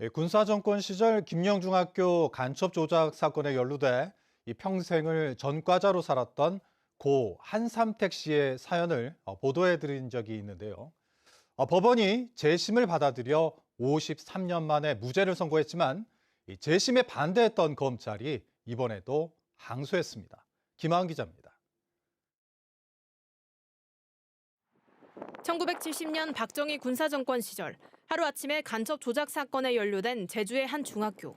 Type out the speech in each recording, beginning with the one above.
예, 군사정권 시절 김영중학교 간첩 조작 사건에 연루돼 이 평생을 전과자로 살았던 고 한삼택 씨의 사연을 어, 보도해 드린 적이 있는데요. 어, 법원이 재심을 받아들여 53년 만에 무죄를 선고했지만 이 재심에 반대했던 검찰이 이번에도 항소했습니다. 김하은 기자입니다. 1970년 박정희 군사정권 시절 하루아침에 간첩 조작 사건에 연루된 제주의 한 중학교.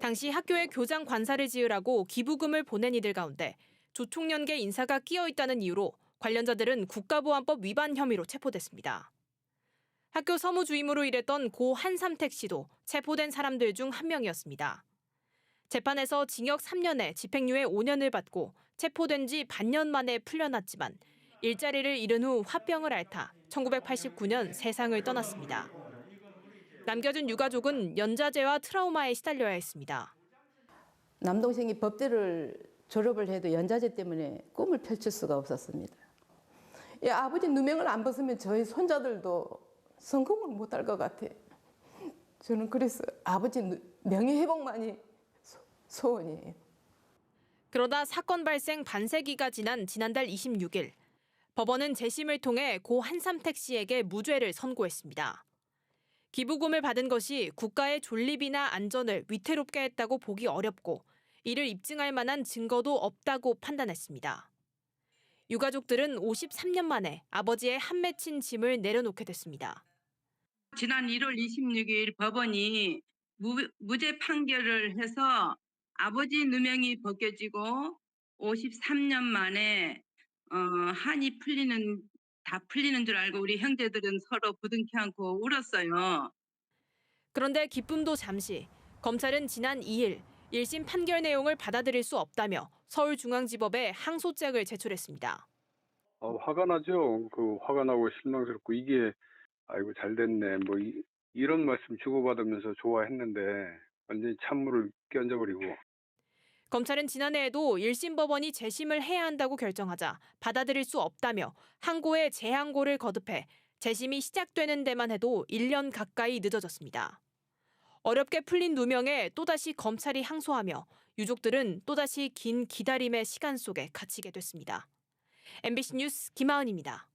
당시 학교에 교장 관사를 지으라고 기부금을 보낸 이들 가운데 조총련계 인사가 끼어 있다는 이유로 관련자들은 국가보안법 위반 혐의로 체포됐습니다. 학교 서무주임으로 일했던 고 한삼택 씨도 체포된 사람들 중 한 명이었습니다. 재판에서 징역 3년에 집행유예 5년을 받고 체포된 지 반년 만에 풀려났지만 일자리를 잃은 후 화병을 앓다 1989년 세상을 떠났습니다. 남겨진 유가족은 연자제와 트라우마에 시달려야 했습니다. 남동생이 법대를 졸업을 해도 연자제 때문에 꿈을 펼칠 수가 없었습니다. 이 아버지 누명을 안 벗으면 저희 손자들도 성공을 못할 것 같아. 저는 그래서 아버지 누- 명예회복만이 소- 소원이에요. 그러다 사건 발생 반세기가 지난 지난달 26일 법원은 재심을 통해 고 한삼택 씨에게 무죄를 선고했습니다. 기부금을 받은 것이 국가의 존립이나 안전을 위태롭게 했다고 보기 어렵고 이를 입증할 만한 증거도 없다고 판단했습니다. 유가족들은 53년 만에 아버지의 한 맺힌 짐을 내려놓게 됐습니다. 지난 1월 26일 법원이 무, 무죄 판결을 해서 아버지 누명이 벗겨지고 53년 만에 어, 한이 풀리는 다 풀리는 줄 알고 우리 형제들은 서로 부둥켜 안고 울었어요. 그런데 기쁨도 잠시 검찰은 지난 2일 1심 판결 내용을 받아들일 수 없다며 서울중앙지법에 항소장을 제출했습니다. 어, 화가 나죠. 그 화가 나고 실망스럽고 이게 아이고 잘 됐네. 뭐 이, 이런 말씀 주고받으면서 좋아했는데 완전히 찬물을 끼얹어버리고 검찰은 지난해에도 1심 법원이 재심을 해야 한다고 결정하자 받아들일 수 없다며 항고에 재항고를 거듭해 재심이 시작되는 데만 해도 1년 가까이 늦어졌습니다. 어렵게 풀린 누명에 또다시 검찰이 항소하며 유족들은 또다시 긴 기다림의 시간 속에 갇히게 됐습니다. MBC 뉴스 김하은입니다.